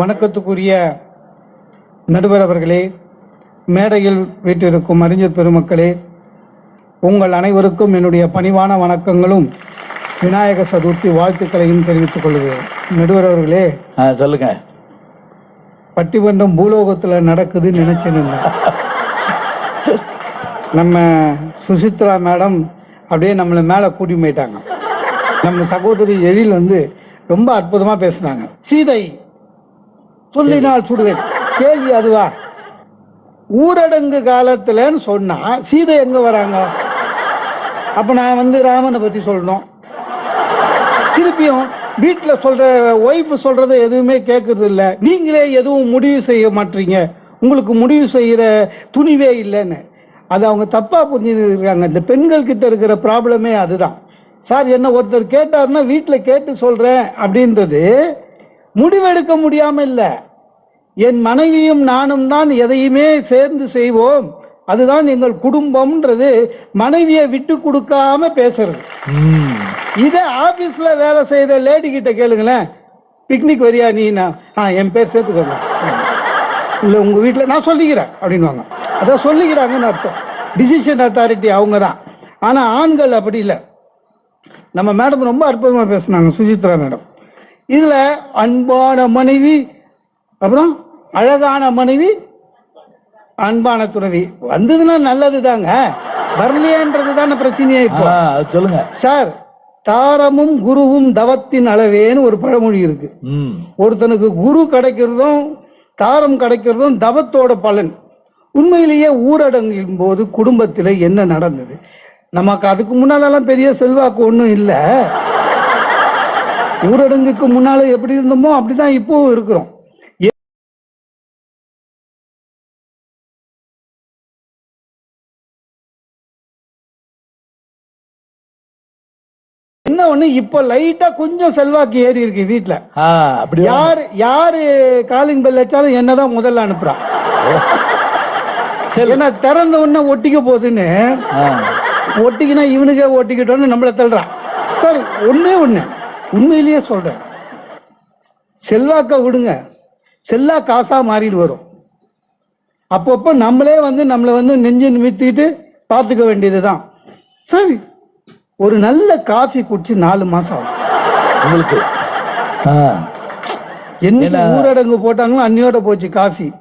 வணக்கத்துக்குரிய நடுவர் அவர்களே மேடையில் வீட்டிருக்கும் அறிஞர் பெருமக்களே உங்கள் அனைவருக்கும் என்னுடைய பணிவான வணக்கங்களும் விநாயக சதுர்த்தி வாழ்த்துக்களையும் தெரிவித்துக் கொள்கிறேன். நடுவர் அவர்களே சொல்லுங்க. பட்டிமன்றம் பூலோகத்தில் நடக்குதுன்னு நினைச்சேன் இருந்தேன். நம்ம சுசித்ரா மேடம் அப்படியே நம்மளை மேலே கூட்டி போயிட்டாங்க. நம்ம சகோதரி எழில் வந்து ரொம்ப அற்புதமாக பேசுனாங்க சீதை சொல்லினால் சுடுவேன். கேள்வி அதுவா? ஊரடங்கு காலத்துலன்னு சொன்னா சீதை எங்க வராங்க? அப்ப நான் வந்து ராமனை பத்தி சொல்லணும். திருப்பியும் வீட்டில் சொல்ற ஒய்ஃப் சொல்றத எதுவுமே கேட்கறது இல்ல நீங்களே எதுவும் முடிவு செய்ய மாட்டீங்க. உங்களுக்கு முடிவு செய்யற துணிவே இல்லைன்னு. அது அவங்க தப்பா புரிஞ்சுருக்காங்க இந்த பெண்கள் கிட்ட இருக்கிற ப்ராப்ளமே அதுதான். சார் என்ன ஒருத்தர் கேட்டாருன்னா வீட்டில் கேட்டு சொல்றேன் அப்படின்றது முடிவெடுக்க முடியாம இல்லை என் மனைவியும் நானும் தான் எதையுமே சேர்ந்து செய்வோம். அதுதான் எங்கள் குடும்பம்ன்றது. மனைவியை விட்டு கொடுக்காம பேசுறது. இதே ஆபீஸ்ல வேலை செய்யற லேடி கிட்ட கேளுங்களேன். பிக்னிக் வரியா நீனா? ஆ என் பேர் சேர்த்துக்கோங்க. இல்லை உங்க வீட்டில் நான் சொல்லிக்கிறேன் அப்படின்வாங்க அதான் சொல்லிக்கிறாங்கன்னு அர்த்தம். டிசிஷன் அத்தாரிட்டி அவங்க தான். ஆனால் ஆண்கள் அப்படி இல்லை. நம்ம மேடம் ரொம்ப அற்புதமாக பேசுனாங்க. சுசித்ரா மேடம் இதில் அன்பான மனைவி அப்புறம் அழகான மனைவி அன்பான துணைவி. வந்ததுன்னா நல்லது தாங்க வரலையன்றது தானே பிரச்சனையே இப்போ சொல்லுங்க. சார் தாரமும் குருவும் தவத்தின் அளவேன்னு ஒரு பழமொழி இருக்கு. ஒருத்தனுக்கு குரு கிடைக்கிறதும் தாரம் கிடைக்கிறதும் தவத்தோட பலன். உண்மையிலேயே ஊரடங்கின் போது குடும்பத்தில் என்ன நடந்தது? நமக்கு அதுக்கு முன்னாலெல்லாம் பெரிய செல்வாக்கு ஒன்றும் இல்லை. ஊரடங்குக்கு முன்னால எப்படி இருந்தோமோ அப்படிதான் இப்போவும் இருக்கிறோம். என்ன ஒண்ணு இப்போ லைட்டா கொஞ்சம் செல்வாக்கு ஏறி இருக்கு வீட்ல. ஆ அப்படி. யாரு யாரு காலிங் பெல் அடிச்சாலும் என்னதான் முதல்ல அனுப்புறான் ஏன்னா திறந்த உடனே ஒட்டிக்க போகுதுன்னு ஒட்டிக்கினா இவனுக்கே ஒட்டிக்கிட்டோன்னு நம்மள தள்ளுறான் சார் ஒண்ணே ஒண்ணு. உண்மையிலேயே சொல்றேன். செல்வாக்க விடுங்க. செல்லா காசா மாறிட்டு வரும். அப்பப்போ நம்மளே வந்து நம்மளை வந்து நெஞ்சு நிமித்திட்டு பார்த்துக்க வேண்டியதுதான். சரி ஒரு நல்ல காஃபி குடிச்சு நாலு மாசம் ஆகும். உங்களுக்கு ஆ. என்னைக்கு ஊரடங்கு போட்டாங்களோ அன்னையோட போச்சு காஃபி.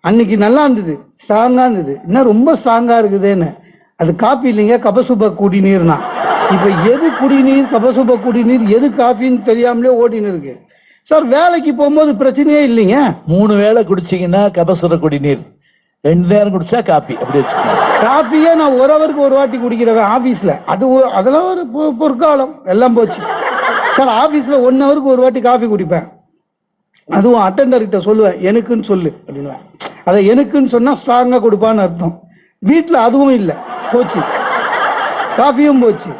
அன்னைக்கு நல்லா இருந்தது ஸ்ட்ராங்கா இருந்தது. இன்னும் ரொம்ப ஸ்ட்ராங்கா இருக்குதுன்னு. அது காப்பி இல்லைங்க கபசுப குடிநீர்னா இப்போ எது குடிநீர் கபசுப குடிநீர் எது காஃபின்னு தெரியாமலே ஓடின்னு இருக்கு. சார் வேலைக்கு போகும்போது பிரச்சனையே இல்லைங்க? மூணு வேளை குடிச்சீங்கன்னா கபசுர குடிநீர் ரெண்டு நேரம் குடிச்சா காப்பி அப்படி வச்சுக்கோங்க. காஃபியே நான் ஒரு ஹவருக்கு ஒரு வாட்டி குடிக்கிறவன் ஆஃபீஸில் அது அதெல்லாம் ஒரு பொற்காலம். எல்லாம் போச்சு. சார் ஆஃபீஸில் ஒன் ஹவருக்கு ஒரு வாட்டி காஃபி குடிப்பேன். அதுவும் அட்டெண்டர்கிட்ட சொல்லுவேன் எனக்குன்னு சொல்லு அப்படின்னுவேன். அதை எனக்குன்னு சொன்னால் ஸ்ட்ராங்காக கொடுப்பான்னு அர்த்தம். வீட்டில் அதுவும் இல்லை. போச்சு. காஃபியும் போச்சு.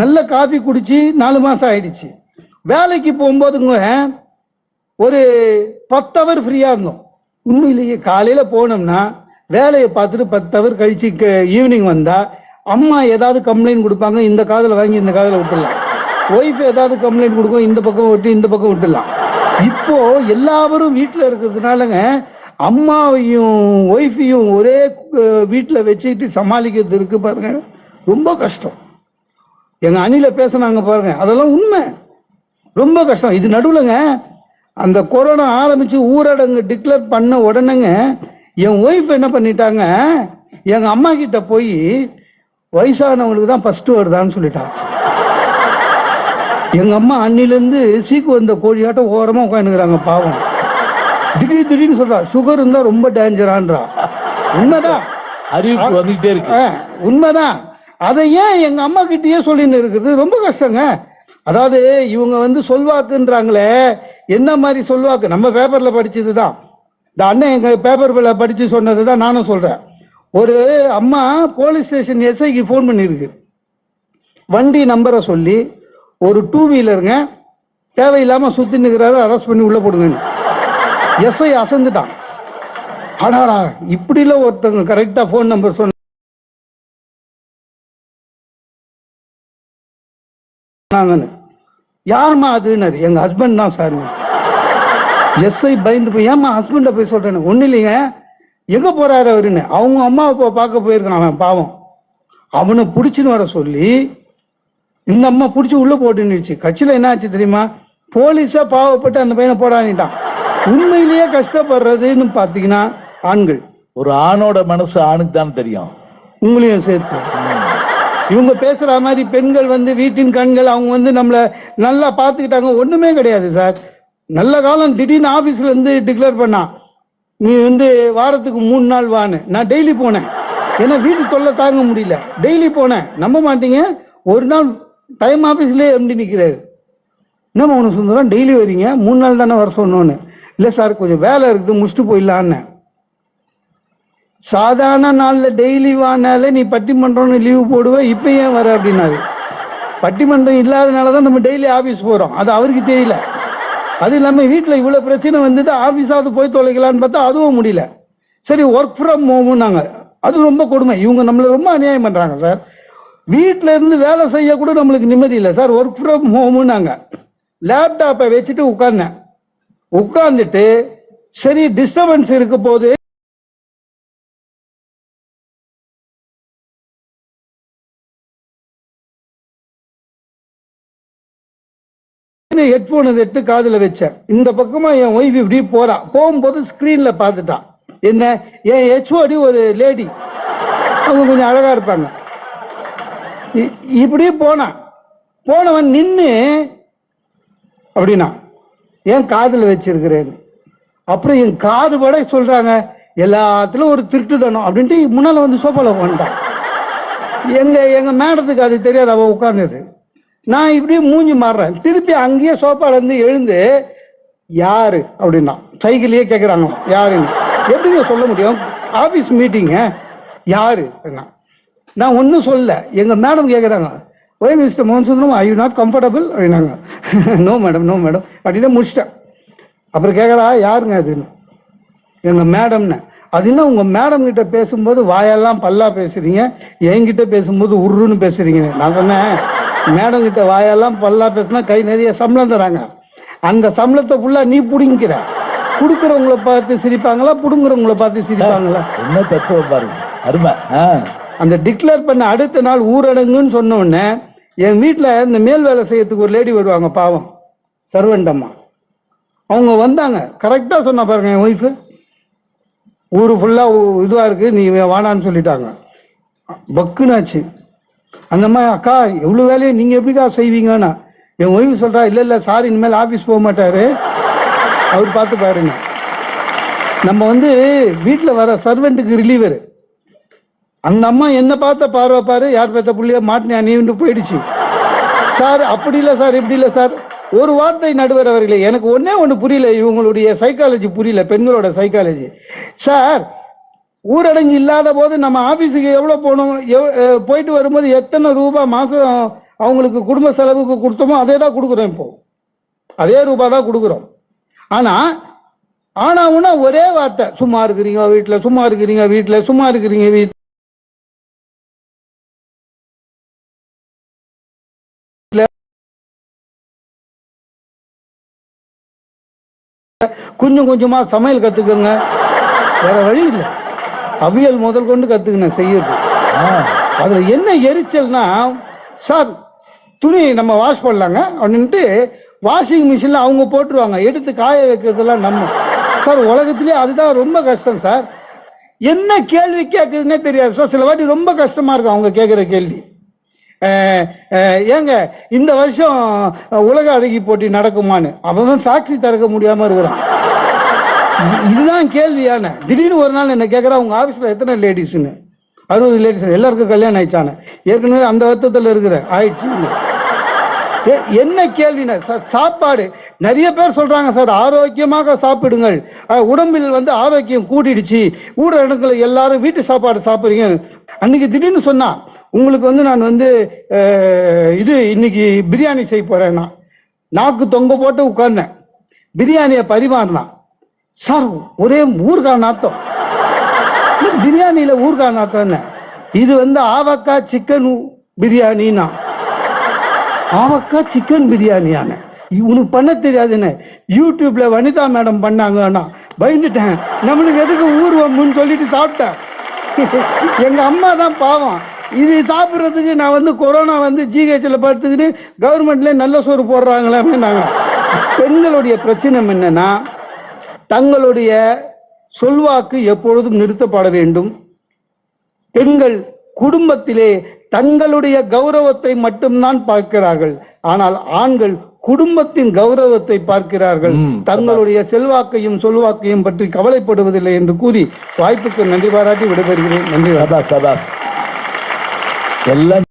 நல்ல காஃபி குடிச்சு நாலு மாதம் ஆயிடுச்சு. வேலைக்கு போகும்போதுங்க ஒரு பத்து ஹவர் ஃப்ரீயாக இருந்தோம். உண்மையிலேயே காலையில் போனோம்னா வேலையை பார்த்துட்டு பத்து ஹவர் கழிச்சு ஈவினிங் வந்தால் அம்மா ஏதாவது கம்ப்ளைண்ட் கொடுப்பாங்க இந்த காதில் வாங்கி இந்த காதில் விட்டுடலாம். ஒய்ஃப் ஏதாவது கம்ப்ளைண்ட் கொடுக்கும் இந்த பக்கம் விட்டு இந்த பக்கம் விட்டுடலாம். இப்போ எல்லாரும் வீட்டில் இருக்கிறதுனாலங்க அம்மாவையும் ஒய்ஃபையும் ஒரே வீட்டில் வச்சுக்கிட்டு சமாளிக்கிறது இருக்கு பாருங்க. ரொம்ப கஷ்டம். எங்கள் அணில பேசுனாங்க பாருங்க அதெல்லாம் உண்மை. ரொம்ப கஷ்டம். இது நடுவுலங்க அந்த கொரோனா ஆரம்பிச்சு ஊரடங்கு டிக்ளேர் பண்ண உடனேங்க என் ஒய்ஃப் என்ன பண்ணிட்டாங்க எங்கள் அம்மா கிட்ட போய் வயசானவங்களுக்கு தான் ஃபர்ஸ்ட் வருதான்னு சொல்லிட்டாங்க எங்க அம்மா அன்னிலேருந்து சீக்கு வந்த கோழியாட்டம் ஓரமா உட்காந்துக்கிறாங்க பாவம். திடீர் திடீர்னு சொல்றா சுகர் இருந்தா ரொம்ப டேஞ்சரான்றா உண்மைதான். அறிவிப்பு வந்துகிட்டே இருக்கு. உண்மைதான். அதை ஏன் எங்க அம்மா கிட்டேயே சொல்லின்னு இருக்கிறது? ரொம்ப கஷ்டங்க. அதாவது இவங்க வந்து சொல்வாக்குன்றாங்களே என்ன மாதிரி சொல்வாக்கு? நம்ம பேப்பர்ல படிச்சது தான் இந்த அண்ணன் எங்க பேப்பர்ல படிச்சு சொன்னது தான் நானும் சொல்றேன். ஒரு அம்மா போலீஸ் ஸ்டேஷன் எஸ்ஐக்கு ஃபோன் பண்ணியிருக்கு. வண்டி நம்பரை சொல்லி ஒரு டூ வீலருங்க தேவையில்லாமல் சுற்றி நிற்கிறாரு அரெஸ்ட் பண்ணி உள்ளே போடுங்கன்னு. எஸ்ஐ அசந்துட்டான். அடாடா இப்படிலாம் ஒருத்தவங்க கரெக்டாக ஃபோன் நம்பர் சொன்னாங்கன்னு. யாரும்மா அதுன்னாரு? எங்க ஹஸ்பண்ட் தான் சார் எஸ்ஐ பயந்து போய் ஏமா ஹஸ்பண்டை போய் சொல்றேன்னு? ஒன்றும் இல்லைங்க. எங்க போறாரு அவருன்னு? அவங்க அம்மா அப்பா பார்க்க போயிருக்கான் அவன் பாவம். அவனை பிடிச்சின்னு வர சொல்லி இந்த அம்மா பிடிச்சி உள்ள போட்டுன்னுச்சு கட்சியில என்ன ஆச்சு தெரியுமா? போலீஸா பாவப்பட்டு அந்த பையனை போடானிட்டான் உண்மையிலேயே கஷ்டப்படுறதுன்னு பார்த்தீங்கன்னா ஆண்கள். ஒரு ஆணோட மனசு ஆணுக்கு தான் தெரியும். உங்களையும் சேர்த்து. இவங்க பேசுற மாதிரி பெண்கள் வந்து வீட்டின் கண்கள் அவங்க வந்து நம்மளை நல்லா பார்த்துக்கிட்டாங்க. ஒண்ணுமே கிடையாது சார். நல்ல காலம் திடீர்னு ஆபீஸ்ல இருந்து டிக்ளேர் பண்ணா நீ வந்து வாரத்துக்கு மூணு நாள் வான்னு. நான் டெய்லி போனேன். ஏன்னா வீட்டு தொல்லை தாங்க முடியல. டெய்லி போனேன். நம்ப மாட்டீங்க. ஒரு நாள் டைம் ஆஃபீஸ்லேயே எம்டி நிற்கிறாரு என்னம்மா உனக்கு சுந்தரம்? டெய்லி வரீங்க? மூணு நாள் தானே வர சொன்னோன்னு. இல்லை சார் கொஞ்சம் வேலை இருக்குது. முடிச்சுட்டு போயிடலான்னு. சாதாரண நாளில் டெய்லி வானால நீ பட்டிமன்றம்னு லீவு போடுவ இப்போ ஏன் வர அப்படின்னாரு. பட்டிமன்றம் இல்லாதனால தான் நம்ம டெய்லி ஆஃபீஸ் போகிறோம் அது அவருக்கு தெரியல. அது இல்லாமல் வீட்டில் இவ்வளோ பிரச்சனை வந்துட்டு ஆஃபீஸாவது போய் தொலைக்கலான்னு பார்த்தா அதுவும் முடியல. சரி ஒர்க் ஃப்ரம் ஹோம்னாங்க அது ரொம்ப கொடுமை. இவங்க நம்மளை ரொம்ப அநியாயம் பண்ணுறாங்க சார் வீட்டில் இருந்து வேலை செய்ய கூட நம்மளுக்கு நிம்மதி இல்லை சார் ஒர்க் ஃப்ரம் ஹோம்னாங்க லேப்டாப்பை வச்சுட்டு உட்கார்ந்தேன் உட்காந்துட்டு சரி டிஸ்டர்பன்ஸ் இருக்க போது ஹெட்போன் எடுத்து காதில் வச்சேன். இந்த பக்கமா என் ஒய்ஃப் இப்படி போறா. போகும்போது ஸ்க்ரீனில் பார்த்துட்டான் என்ன? என் ஹெச்ஓடி ஒரு லேடி அவங்க கொஞ்சம் அழகா இருப்பாங்க. இ- இப்படி போனான் போனவன் நின்று அப்படின்னா ஏன் காதில் வச்சிருக்கிறேன்னு. அப்புறம் என் காது பட சொல்றாங்க எல்லாத்துலயும் ஒரு திருட்டுதனம் அப்படின்ட்டு முன்னால வந்து சோஃபால உட்காந்துட்டான் எங்க எங்க மேடத்துக்கு அது தெரியாது அவ உட்கார்ந்தது நான் இப்படியே மூஞ்சி மாறுறேன். திருப்பி அங்கேயே சோஃபாலேருந்து எழுந்து யாரு? அப்படின்னா. சைக்கிளையே கேட்குறாங்க யாருன்னு? எப்படிங்க சொல்ல முடியும்? ஆஃபீஸ் மீட்டிங்க. யாரு? அப்படின்னா. நான் ஒன்றும் சொல்ல எங்கள் மேடம் கேட்குறாங்க ஒய் மிஸ்டர் மோகன் Sundaram I you not comfortable அப்படின்னாங்க. நோ மேடம் நோ மேடம் அப்படின்னு முடிச்சிட்டேன். அப்புறம் கேட்குறா யாருங்க அதுன்னு எங்கள் மேடம்னு. அது என்ன உங்கள் மேடம் கிட்ட பேசும்போது வாயெல்லாம் பல்லா பேசுறீங்க? என்கிட்ட பேசும்போது உருன்னு பேசுறீங்க. நான் சொன்னேன். மேடம் கிட்ட வாயெல்லாம் பல்லா பேசினா கை நிறைய சம்பளம் தராங்க. அந்த சம்பளத்தை ஃபுல்லா நீ புடுங்கிக்கிற. கொடுக்குறவங்கள பார்த்து சிரிப்பாங்களா புடுங்குறவங்கள பார்த்து சிரிப்பாங்களா? என்ன தத்துவம் பாருங்க. அருமை. அந்த டிக்ளேர் பண்ண அடுத்த நாள் ஊரடங்குன்னு சொன்ன உடனே என் வீட்டில் இந்த மேல் வேலை செய்யறதுக்கு ஒரு லேடி வருவாங்க பாவம். சர்வெண்ட் அம்மா. அவங்க வந்தாங்க. கரெக்டாக சொன்னா பாருங்க என் ஒய்ஃபு ஊர் ஃபுல்லாக இதுவாக இருக்குது நீ வானான்னு சொல்லிட்டாங்க. பக்குனாச்சு அந்த மாதிரி அக்கா எவ்வளோ வேலையை நீங்கள் எப்படிக்கா செய்வீங்கன்னா? என் ஓய்வு சொல்கிறா இல்லை இல்லை சார் இனிமேல் ஆஃபீஸ் போக மாட்டார். அவர் பார்த்து பாருங்க. நம்ம வந்து வீட்டில் வர சர்வெண்ட்டுக்கு ரிலீவர் அந்த அம்மா என்ன பார்த்த பார்வை பாரு யார் பார்த்த புள்ளைய மாட்டினியா நீண்டு போயிடுச்சு. சார் அப்படி இல்லை சார் இப்படி இல்லை சார். ஒரு வார்த்தை நடுவர் அவர்களே எனக்கு ஒன்றே ஒன்று புரியல இவங்களுடைய சைக்காலஜி புரியல பெண்களோட சைக்காலஜி சார் ஊரடங்கு இல்லாத போது நம்ம ஆஃபீஸுக்கு எவ்வளோ போகணும் எவ் போயிட்டு வரும்போது எத்தனை ரூபா மாதம் அவங்களுக்கு குடும்ப செலவுக்கு கொடுத்தோமோ அதே தான் கொடுக்குறோம் இப்போ. அதே ரூபா தான் கொடுக்குறோம். ஆனால் ஆனாவுன்னா ஒரே வார்த்தை சும்மா இருக்கிறீங்க வீட்டில் சும்மா இருக்கிறீங்க வீட்டில் சும்மா இருக்கிறீங்க வீட்டில் கொஞ்சம் கொஞ்சமா சமையல் கத்துக்கங்க. வேற வழி இல்லை. அவியல் முதல் கொண்டு கத்துக்கினேன் செய்யறது. அதுல என்ன எரிச்சல்னா சார் துணி நம்ம வாஷ் பண்ணலாங்க அப்படின்ட்டு வாஷிங் மிஷினில் அவங்க போட்டுருவாங்க. எடுத்து காய வைக்கிறதெல்லாம் நம்ம. சார் உலகத்திலே அதுதான் ரொம்ப கஷ்டம் சார். என்ன கேள்வி கேட்குதுன்னே தெரியாது சார். சில வாட்டி ரொம்ப கஷ்டமா இருக்கும் அவங்க கேட்குற கேள்வி. ஏங்க இந்த வருஷம் உலக அழகி போட்டி நடக்குமான்னு. அவன் ஃபேக்டரி திறக்க முடியாம இருக்கிறான். இதுதான் கேள்வியான. திடீர்னு ஒரு நாள் என்ன கேட்குறா உங்கள் ஆஃபீஸில் எத்தனை லேடிஸ்னு அறுபது லேடிஸ் எல்லாருக்கும் கல்யாணம் ஆயிடுச்சானே ஏற்கனவே அந்த வருத்தத்தில் இருக்கிற ஆயிடுச்சு. ஏ- என்ன கேள்வினா சார் சாப்பாடு. நிறைய பேர் சொல்கிறாங்க சார் ஆரோக்கியமாக சாப்பிடுங்கள். உடம்பில் வந்து ஆரோக்கியம் கூடிடுச்சு. ஊரடங்குல எல்லாரும் வீட்டு சாப்பாடு சாப்பிட்றீங்க. அன்னைக்கு திடீர்னு சொன்னா உங்களுக்கு வந்து நான் வந்து இது இன்னைக்கு பிரியாணி செய்ய போகிறேன் நான் நாக்கு தொங்க போட்டு உட்கார்ந்தேன். பிரியாணியை பரிமாறினான். சார் ஒரே ஊர்கா நாத்தம். பிரியாணியில் பிரியாணியில நாத்தம் என்ன? இது வந்து ஆவக்காய் சிக்கன் பிரியாணின்னா ஆவக்காய் சிக்கன் பிரியாணியான? உனக்கு பண்ண தெரியாதுன்னு யூடியூப்ல வனிதா மேடம் பண்ணாங்கன்னா பயந்துட்டேன். நம்மளுக்கு எதுக்கு ஊர்வம்னு சொல்லிட்டு சாப்பிட்டேன். எங்க அம்மா தான் பாவம். இது சாப்பிட்றதுக்கு நான் வந்து கொரோனா வந்து ஜிஹெச்சில் படுத்துக்கிட்டு கவர்மெண்ட்ல நல்ல சோறு போடுறாங்களே நாங்கள் பெண்களுடைய பிரச்சனை என்னன்னா தங்களுடைய சொல்வாக்கு எப்பொழுதும் நிறுத்தப்பட வேண்டும். பெண்கள் குடும்பத்திலே தங்களுடைய கௌரவத்தை மட்டும்தான் பார்க்கிறார்கள். ஆனால் ஆண்கள் குடும்பத்தின் கௌரவத்தை பார்க்கிறார்கள். தங்களுடைய செல்வாக்கையும் சொல்வாக்கையும் பற்றி கவலைப்படுவதில்லை என்று கூறி வாய்ப்புக்கு நன்றி பாராட்டி விடைபெறுகிறேன். நன்றி. சபாஸ் சபாஸ் எல்லாம்